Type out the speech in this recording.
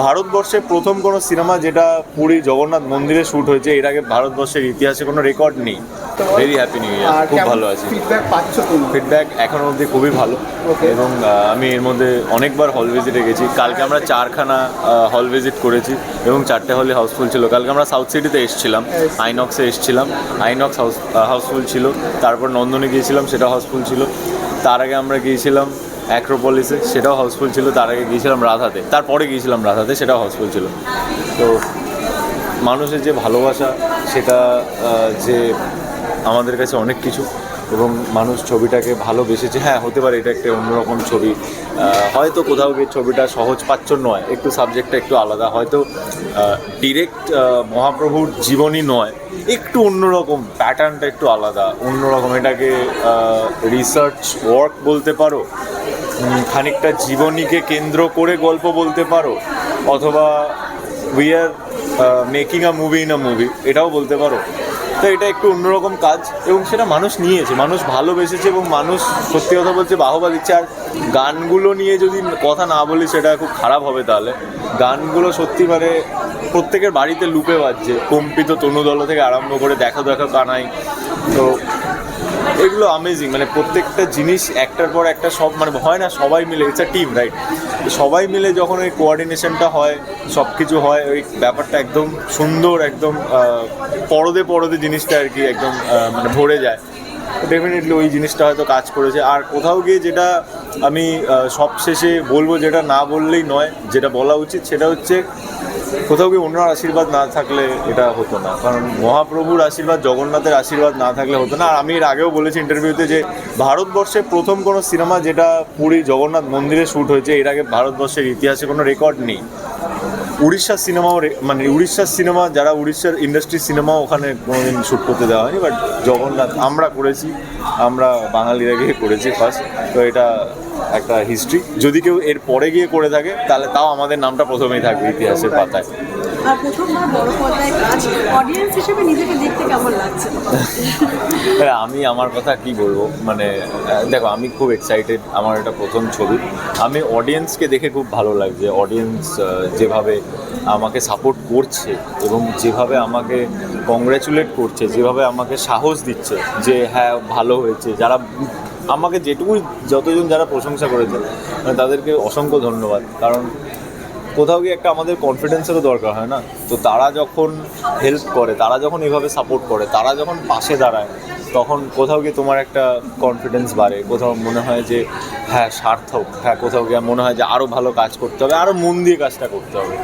ভারতবর্ষে প্রথম কোনো সিনেমা যেটা পুরী জগন্নাথ মন্দিরে শ্যুট হয়েছে এর আগে ভারতবর্ষের ইতিহাসে কোনো রেকর্ড নেই। ভেরি হ্যাপি নিউ ইয়ার খুব ভালো আছি। ফিডব্যাক পাচ্ছ ফিডব্যাক এখনও অবধি খুবই ভালো। এবং আমি এর মধ্যে অনেকবার হল ভিজিটে গেছি। কালকে আমরা চারখানা হল ভিজিট করেছি এবং চারটে হলে হাউসফুল ছিল। কালকে আমরা সাউথ সিটিতে এসেছিলাম আইনক্সে এসেছিলাম। আইনক্স হাউস হাউসফুল ছিল। তারপর নন্দনে গিয়েছিলাম সেটা হাউসফুল ছিল। তার আগে আমরা গিয়েছিলাম অ্যাক্রোপলিসে সেটাও হাউসফুল ছিল, তার আগে গিয়েছিলাম রাধাতে। তারপরে গিয়েছিলাম রাধাতে, সেটাও হাউসফুল ছিল। তো মানুষের যে ভালোবাসা, সেটা যে আমাদের কাছে অনেক কিছু, এবং মানুষ ছবিটাকে ভালোবেসেছে হ্যাঁ হতে পারে এটা একটা অন্যরকম ছবি। হয়তো কোথাও গিয়ে ছবিটা সহজ পাচ্ছ নয় একটু সাবজেক্টটা একটু আলাদা, হয়তো ডিরেক্ট মহাপ্রভুর জীবনী নয়, একটু অন্যরকম প্যাটার্নটা একটু আলাদা, অন্যরকম এটাকে রিসার্চ ওয়ার্ক বলতে পারো খানিকটা জীবনীকে কেন্দ্র করে গল্প বলতে পারো, অথবা we are making a movie in a movie এটাও বলতে পারো। তো এটা একটু অন্যরকম কাজ, এবং সেটা মানুষ নিয়েছে, মানুষ ভালোবেসেছে এবং মানুষ সত্যি কথা বলছে বাহবা দিচ্ছে। আর গানগুলো নিয়ে যদি কথা না বলি, সেটা খুব খারাপ হবে তাহলে। গানগুলো সত্যি মানে প্রত্যেকের বাড়িতে লুপে বাজছে। কম্পিত তনুদল থেকে আরম্ভ করে দেখো দেখো কানাই। তো এগুলো আমেজিং মানে প্রত্যেকটা জিনিস একটার পর একটা সব মানে হয় না, সবাই মিলে ইটস আ টিম রাইট সবাই মিলে যখন ওই কোয়ার্ডিনেশনটা হয় সব কিছু হয়, ওই ব্যাপারটা একদম সুন্দর, একদম পরদে পরদে জিনিসটা আর কি একদম মানে ভরে যায়। ডেফিনেটলি ওই জিনিসটা হয়তো কাজ করেছে। আর কোথাও গিয়ে যেটা আমি সবশেষে বলব, যেটা না বললেই নয়, যেটা বলা উচিত, সেটা হচ্ছে কোথাও গিয়ে অন্য আশীর্বাদ না থাকলে এটা হতো না। কারণ মহাপ্রভুর আশীর্বাদ, জগন্নাথের আশীর্বাদ না থাকলে হতো না। আর আমি এর আগেও বলেছি ইন্টারভিউতে যে ভারতবর্ষে প্রথম কোনো সিনেমা যেটা পুরী জগন্নাথ মন্দিরে শ্যুট হয়েছে, এর আগে ভারতবর্ষের ইতিহাসে কোনো রেকর্ড নেই। উড়িষ্যার সিনেমাও মানে উড়িষ্যার সিনেমা যারা উড়িষ্যার ইন্ডাস্ট্রি সিনেমা ওখানে কোনোদিন শ্যুট করতে দেওয়া হয়নি বাট জগন্নাথ, আমরা করেছি। আমরা বাঙালিরা গিয়ে করেছি ফার্স্ট তো এটা একটা হিস্ট্রি যদি কেউ এর পরে গিয়ে করে থাকে, তাহলে তাও আমাদের নামটা প্রথমেই থাকবে ইতিহাসের পাতায়। আর প্রথমবার বড় পর্দায় কাজ অডিয়েন্স হিসেবে নিজেকে দেখতে কেমন লাগছে? আমি আমার কথা কি বলব? মানে দেখো, আমি খুব এক্সাইটেড আমার এটা প্রথম ছবি। আমি অডিয়েন্সকে দেখে খুব ভালো লাগছে অডিয়েন্স যেভাবে আমাকে সাপোর্ট করছে এবং যেভাবে আমাকে কংগ্র্যাচুলেট করছে, যেভাবে আমাকে সাহস দিচ্ছে যে হ্যাঁ ভালো হয়েছে। যারা আমাকে যেটুকু যতজন যারা প্রশংসা করেছে মানে তাদেরকে অসংখ্য ধন্যবাদ। কারণ কোথাও গিয়ে একটা আমাদের কনফিডেন্সেরও দরকার, হয় না? তো তারা যখন হেল্প করে, তারা যখন এভাবে সাপোর্ট করে, তারা যখন পাশে দাঁড়ায়, তখন কোথাও গিয়ে তোমার একটা কনফিডেন্স বাড়ে। কোথাও মনে হয় যে হ্যাঁ সার্থক। হ্যাঁ কোথাও গিয়ে মনে হয় যে আরও ভালো কাজ করতে হবে আরও মন দিয়ে কাজটা করতে হবে।